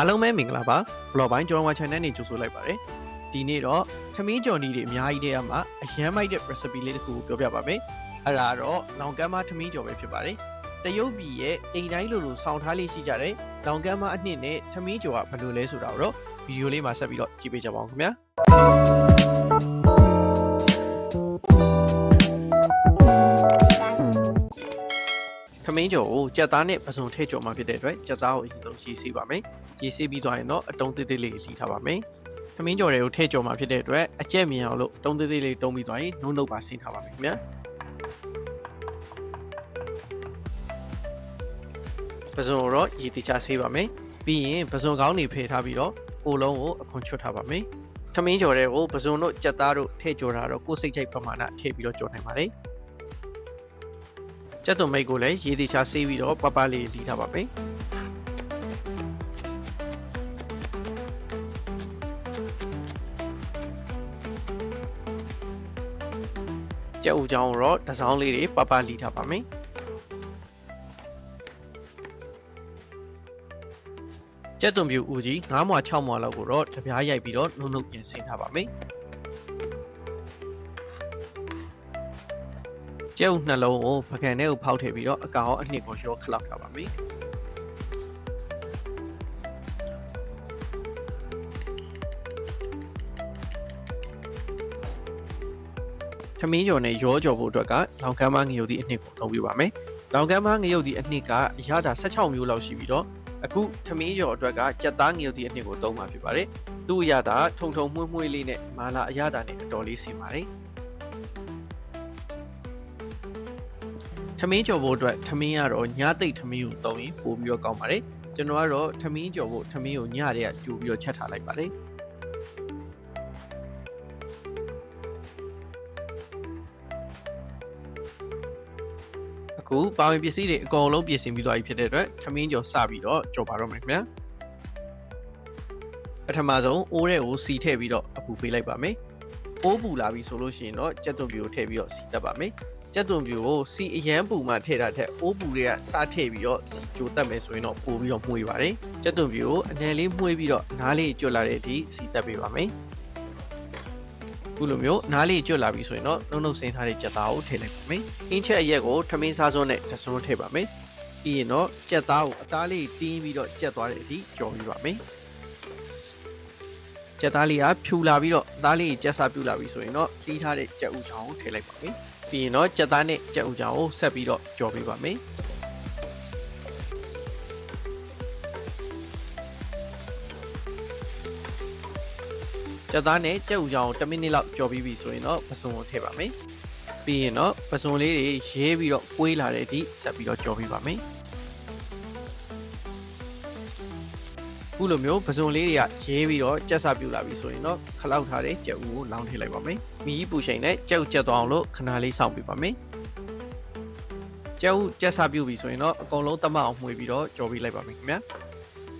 အားလုံးပဲမင်္ဂလာပါဘလော့ပိုင်းကျော်ဝါ channel နေကြိုဆိုလိုက်ပါတယ်ဒီနေ့တော့ထမင်းကြော်နီးတွေအများကြီးတည်းအမှာအရန်မိုက်တဲ့ recipe လေးတစ်ခုကိုပြောပြပါမယ်အဲ့ဒါတော့လောင်ကမ်းမထမင်းကြော်ပဲဖြစ်ပါတယ်တရုတ်ပြည်ရဲ့အိမ်တိုင်းလိုလိုဆောင်းထားလေးရှိကြတယ်လောင်ကမ်းမအနှစ်နဲ့ထမင်းကြော်ကဘယ်လိုလဲဆိုတာကိုတော့ဗီဒီယိုလေးမှာဆက်ပြီးတော့ကြည့်ပေးကြပါဦးခင်ဗျာ မင်းကြော်ကိုကြက်သားနဲ့ပစုံထည့်ကြော်မှာဖြစ်တဲ့အတွက်ကြက်သားကိုအရင်ဆုံးရေးစီးပါမယ်ရေးစီးပြီးသွားရင်တော့အတုံးသေးသေးလေးလှီထားပါမယ်ထမင်းကြော်တွေကိုထည့်ကြော်မှာဖြစ်တဲ့အတွက်အကျက်မြင်အောင်လို့တုံးသေးသေးလေးတုံးပြီးသွားရင်နှုတ်နှုတ်ပါဆင်းထားပါမယ်ခင်ဗျာပစုံကိုတော့ရေတိချဆေးပါမယ်ပြီးရင်ပစုံကောင်းတွေဖယ်ထားပြီးတော့ကိုလုံးကိုအခွန်ချွတ်ထားပါမယ်ထမင်းကြော်တွေကိုပစုံတို့ကြက်သားတို့ထည့်ကြော်တာတော့ကိုယ်စိတ်ချိုက်ပမာဏထည့်ပြီးတော့ကြော်နိုင်ပါတယ် ကြက်သွန်မိတ်ကိုလည်းရေတိချဆေးပြီးတော့ပပလေးလီထားပါမယ်ကြက်ဥချောင်းကိုတော့တစောင်းလေးတွေပပလီထားပါမယ်ကြက်သွန်ပြူဦးကြီး9မွာ6မွာလောက်ကိုတော့တပြားရိုက်ပြီးတော့နှုတ်နှုတ်ပြင်ဆင်ထားပါမယ် ကျဲဥနှလုံးကိုပကံထဲကိုဖောက်ထည့်ပြီးတော့အကောင်အနှစ်ကိုရောခလောက်ထားပါမယ်ထမင်းကြော်နဲ့ရောကြော်ဖို့အတွက်ကလောင်ကမ်းမငရုတ်သည့်အနှစ်ကိုသုံးပြပါမယ်။လောင်ကမ်းမငရုတ်သည့်အနှစ်ကအရသာ16မျိုးလောက်ရှိပြီးတော့အခုထမင်းကြော်အတွက်ကကြက်သားငရုတ်သည့်အနှစ်ကိုသုံးမှာဖြစ်ပါတယ်။သူ့အရသာထုံထုံမွှေးမွှေးလေးနဲ့မာလာအရသာနဲ့အတော်လေးဆင်ပါတယ်။ ထမင်းကြော်ဖို့အတွက်ထမင်းကတော့ညသိပ်ထမင်းကိုသုံးရင်ပိုပြီးတော့ကောင်းပါတယ်။ကျွန်တော်ကတော့ထမင်းကြော်ဖို့ထမင်းကိုညတည်းကကြိုပြီးတော့ချက်ထားလိုက်ပါတယ်။အခုပါဝင်ပစ္စည်းတွေအကုန်လုံးပြင်ဆင်ပြီးသွားပြီဖြစ်တဲ့အတွက်ထမင်းကြော်စပြီးတော့ကြော်ပါတော့မယ်ခင်ဗျာပထမဆုံးအိုးတဲ့ကိုစီထည့်ပြီးတော့အပူပေးလိုက်ပါမယ်အိုးပူလာပြီဆိုလို့ရှိရင်တော့ကြက်သွန်ပြူကိုထည့်ပြီးတော့စီတက်ပါမယ် ကြက်သွန်ပြူကိုစီအရန်ပူမှထည့်တာထက်အိုးပူတွေကစားထည့်ပြီးတော့စီကြိုတက်မယ်ဆိုရင်တော့ပိုပြီးတော့မှုေးပါတယ်ကြက်သွန်ပြူကိုအနယ်လေးမှုေးပြီးတော့နားလေးကျွတ်လာတဲ့အထိစီတက်ပေးပါမယ်ခုလိုမျိုးနားလေးကျွတ်လာပြီဆိုရင်တော့နှုတ်နှုတ်ဆင်းထားတဲ့ကြက်သားကိုထည့်လိုက်ပါမယ်။အင်းချက်အရက်ကိုထမင်းစားစွန်းနဲ့တစွန်းထည့်ပါမယ်။ပြီးရင်တော့ကြက်သားကိုအသားလေးတင်းပြီးတော့ကြက်သွားတဲ့အထိကြော်ပြီးပါမယ်။ကြက်သားလေးကဖြူလာပြီးတော့အသားလေးကြက်စားပြူလာပြီဆိုရင်တော့တီးထားတဲ့ကြက်ဥချောင်းကိုထည့်လိုက်ပါမယ်။ ပြီးရင်တော့ကြက်သားနဲ့ကြက်ဥချောင်းကိုဆက်ပြီးတော့ကြော်ပေးပါမယ်။ကြက်သားနဲ့ကြက်ဥချောင်းကို10မိနစ်လောက်ကြော်ပြီးပြီဆိုရင်တော့ပစုံကိုထည့်ပါမယ်။ပြီးရင်တော့ပစုံလေးတွေရေးပြီးတော့ကွေးလာတဲ့အထိဆက်ပြီးတော့ကြော်ပြီးပါမယ်။ ခုလိုမျိုးပစုံလေးတွေကရေးပြီးတော့ကြက်စားပြူလာပြီဆိုရင်တော့ခလောက်ထားတဲ့ကြက်ဥကိုလောင်းထည့်လိုက်ပါမယ်။မီးပူချိန်နဲ့ကြက်ဥကြက်သွားအောင်လို့ခဏလေးစောင့်ပြပါမယ်။ကြက်ဥကြက်စားပြူပြီဆိုရင်တော့အကုန်လုံးတမအောင်မှွေပြီးတော့ကြော်ပြီးလိုက်ပါမယ်ခင်ဗျာ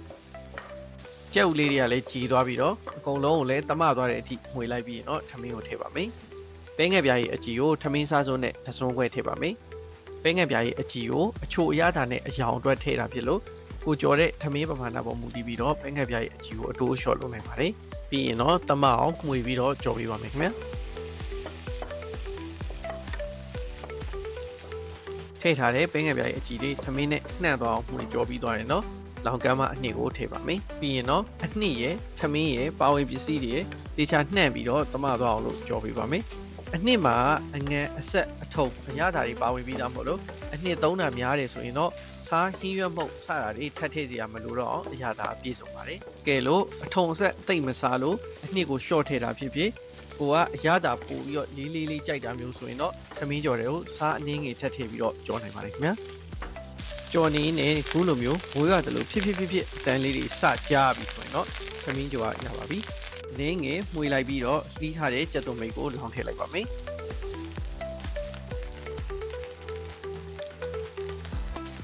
။ကြက်ဥလေးတွေကလည်းကြည်သွားပြီးတော့အကုန်လုံးကိုလည်းတမသွားတဲ့အထိမှွေလိုက်ပြီးရင်တော့ထမင်းကိုထည့်ပါမယ်။ပဲငယ်ပြားရဲ့အကြည်ကိုထမင်းစားစုံနဲ့တစွန်းခွဲထည့်ပါမယ်။ပဲငယ်ပြားရဲ့အကြည်ကိုအချိုအရသာနဲ့အယောင်အတွက်ထည့်တာဖြစ်လို့ ကိုကြော်တဲ့ထမင်းပမာဏပေါ်မူတည်ပြီးတော့ပဲငယ်ပြားရဲ့အကြည်ကိုအတိုးအလျှော့လုပ်နိုင်ပါတယ်။ပြီးရင်တော့တမအောင်မှွေပြီးတော့ကြော်ပေးပါမယ်ခင်ဗျာ။ထည့်ထားတဲ့ပဲငယ်ပြားရဲ့အကြည်လေးထမင်းနဲ့နှံ့သွားအောင်မှွေကြော်ပြီးသွားရင်တော့လောင်ကမ်းမအနှစ်ကိုထည့်ပါမယ်ပြီးရင်တော့အနှစ်ရဲ့ထမင်းရဲ့ပါဝင်ပစ္စည်းတွေရဲ့တေချာနှံ့ပြီးတော့တမသွားအောင်လို့ကြော်ပေးပါမယ်အနှစ်မှာအငန်အဆက်အထုံအရသာတွေပါဝင်ပြီးသားမို့လို့အ နှစ်သုံးတာများတယ်ဆိုရင်တော့စားဟင်းရွက်မှုတ်စတာတွေထပ်ထည့်စရာမလိုတော့အောင်အရသာအပြည့်စုံပါတယ်ကဲလို့အထုံအဆက်တိတ်မစားလို့အနှစ်ကို short ထည့်တာဖြစ်ဖြစ်ကိုကအရသာပို့ပြီးတော့လေးလေးလေးကြိုက်တာမျိုးဆိုရင်တော့ခမင်းကြော်တွေကိုစားအနည်းငယ်ထပ်ထည့်ပြီးတော့ကြော်နိုင်ပါတယ်ခင်ဗျာကြော်နေနေခုလိုမျိုးမိုးရတယ်လို့ဖြစ်ဖြစ်ဖြစ်ဖြစ်အတန်းလေးတွေစကြားပြီဆိုရင်တော့ခမင်းကြော်ရရပါပြီနင်းငယ်မှွေလိုက်ပြီးတော့လှီးထားတဲ့ကြက်သွန်မိတ်ကိုလောင်းထည့်လိုက်ပါမယ်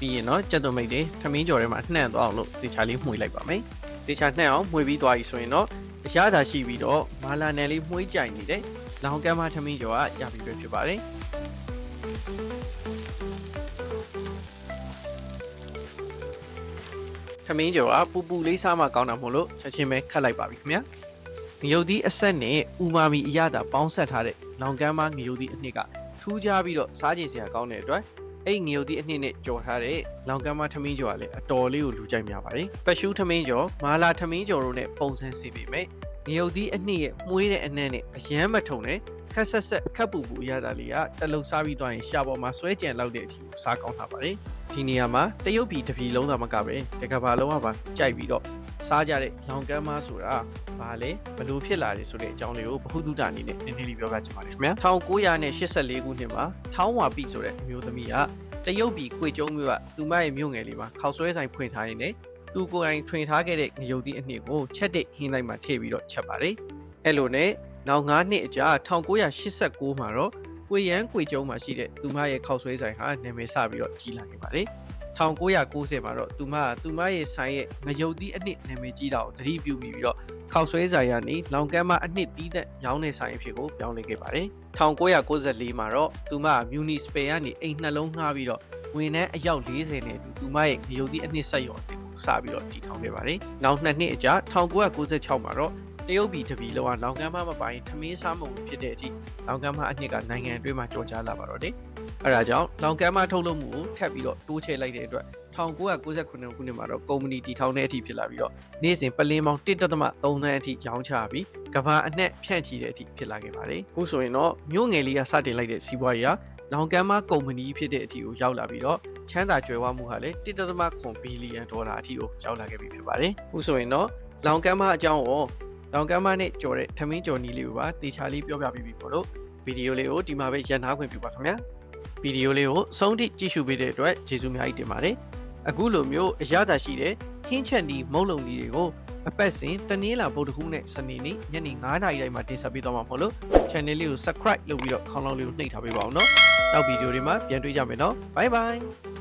ပြီးရင်တော့ကြက်သွန်မိတ်တွေခမင်းကြော်ထဲမှာနှံ့သွားအောင်လို့တေချာလေးမှွေလိုက်ပါမယ်တေချာနှံ့အောင်မှွေပြီးသွားပြီဆိုရင်တော့အရသာရှိပြီးတော့မာလာနယ်လေးမှွေးကြိုင်နေတဲ့လောင်ကမ်းမထမင်းကြော်ကရပြီပဲဖြစ်ပါတယ်ထမင်းကျော်ကပူပူလေးစားမှကောင်းတာမို့လို့ချက်ချင်းပဲခတ်လိုက်ပါပြီခင်ဗျာငရုတ်သီးအဆက်နဲ့ဥမာမီအရသာပေါင်းဆက်ထားတဲ့လောင်ကမ်းမငရုတ်သီးအနှစ်ကထူးခြားပြီးတော့စားကြင်စရာကောင်းတဲ့အတွက် အဲ့ငရုတ်သီးအနှစ်နဲ့ကြော်ထားတဲ့လောင်ကမ်းမထမင်းကျော်ကလည်းအတော်လေးကိုလူကြိုက်များပါတယ်ပတ်ရှူးထမင်းကျော်မာလာထမင်းကျော်တို့နဲ့ပုံစံစီပေမဲ့ငရုတ်သီးအနှစ်ရဲ့မှုေးတဲ့အနက်နဲ့အရမ်းမထုံနဲ့ခက်ဆက်ဆက်ခက်ပူပူအရသာလေးကတလုံးစားပြီးသွားရင်ရှာပေါ်မှာဆွဲကြံလောက်တဲ့အထိကိုစားကောင်းထားပါတယ်ဒီနေရာမှာတရုတ်ပြည်တစ်ပြည်လုံးသာမကပဲတကဘာလုံးကပါကြိုက်ပြီးတော့ စားကြတဲ့လောင်ကမ်းမဆိုတာဘာလဲဘလို့ဖြစ်လာတယ်ဆိုတဲ့အကြောင်းလေးကိုဘ ഹു တုတအနေနဲ့နည်းနည်းလေးပြောပြချင်ပါတယ်ခင်ဗျာ1984ခုနှစ်မှာထောင်းဝါပိဆိုတဲ့အမျိုးသမီးကတရုတ်ပြည်ကွေကျုံမြို့ကသူမရဲ့မြို့ငယ်လေးမှာခောက်ဆွဲဆိုင်ဖွင့်ထားရင်းနဲ့သူကိုယ်တိုင်ထွင်ထားခဲ့တဲ့ငရုတ်သီးအနှစ်ကိုချက်တဲ့ဟင်းလိုက်မှာထည့်ပြီးတော့ချက်ပါတယ်အဲ့လိုနဲ့နောက်9နှစ်အကြာ1989မှာတော့ကွေရန်ကွေကျုံမှာရှိတဲ့သူမရဲ့ခောက်ဆွဲဆိုင်ဟာနာမည်စပြီးတော့ကြီးလာခဲ့ပါတယ် 1990မှာတော့သူမကသူမရဲ့ဆိုင်ရဲ့ငရုတ်သီးအနှစ်နာမည်ကြီးတာကိုသတိပြုမိပြီးတော့ခောက်ဆွဲဆိုင်ကနေလောင်ကမ်းမအနှစ်တီးတဲ့ရောင်းတဲ့ဆိုင်အဖြစ်ကိုပြောင်းလဲခဲ့ပါတယ်1994မှာတော့သူမက Municipal ကနေအိမ်နှလုံးငှားပြီးတော့ဝန်ထမ်းအယောက်40နဲ့အတူသူမရဲ့ငရုတ်သီးအနှစ်ဆက်ရော်အဖြစ်ကိုစပြီးတော့တည်ထောင်ခဲ့ပါတယ်နောက်နှစ်နှစ်အကြာ1996မှာတော့တရုတ်ပြည်တပြည်လုံးကလောင်ကမ်းမမပိုင်ထမင်းစားမုံဖြစ်တဲ့အထိလောင်ကမ်းမအနှစ်ကနိုင်ငံအတွင်းမှာကြော်ကြားလာပါတော့တယ် အဲဒါကြောင့်လောင်ကမ်းမထုတ်လုပ်မှုကိုထပ်ပြီးတော့တိုးချဲ့လိုက်တဲ့အတွက်1998ခုနှစ်မှာတော့ကုမ္ပဏီတည်ထောင်တဲ့အထိဖြစ်လာပြီးတော့နေ့စဉ်ပလင်းပေါင်း1.3သန်းအထိရောင်းချပြီးကမ္ဘာအနှံ့ဖြန့်ချီတဲ့အထိဖြစ်လာခဲ့ပါတယ်။အခုဆိုရင်တော့မြို့ငယ်လေးကစတင်လိုက်တဲ့စီးပွားရေးကလောင်ကမ်းမကုမ္ပဏီဖြစ်တဲ့အထိကိုရောက်လာပြီးတော့ချမ်းသာကြွယ်ဝမှုဟာလည်း1.3ဘီလီယံဒေါ်လာအထိကိုရောက်လာခဲ့ပြီဖြစ်ပါတယ်။အခုဆိုရင်တော့လောင်ကမ်းမအကြောင်းကိုလောင်ကမ်းမနဲ့ကြော်တဲ့ထမင်းကြော်နီးလေးကိုပါတေချာလေးပြောပြပြီးပြီပေါ့လို့ဗီဒီယိုလေးကိုဒီမှာပဲရန်နာခွင့်ပြုပါခင်ဗျာ။ ဗီဒီယိုလေးကိုအဆုံးထိကြည့်ရှုပေးတဲ့အတွက်ကျေးဇူးများကြီးတင်ပါတယ်။အခုလိုမျိုးအရသာရှိတဲ့ဟင်းချက်နီးမုံလုံကြီးတွေကိုအပတ်စဉ်တနင်္လာဗုဒ္ဓဟူးနဲ့စနေနေ့ညနေ9:00နာရီတိုင်းမှာတင်ဆက်ပေးသွားမှာမဟုတ်လို့ channel လေးကို subscribe လုပ်ပြီးတော့ခေါင်းလောင်းလေးကိုနှိပ်ထားပေးပါအောင်နော်။နောက်ဗီဒီယိုတွေမှာပြန်တွေ့ကြမယ်နော်။ Bye bye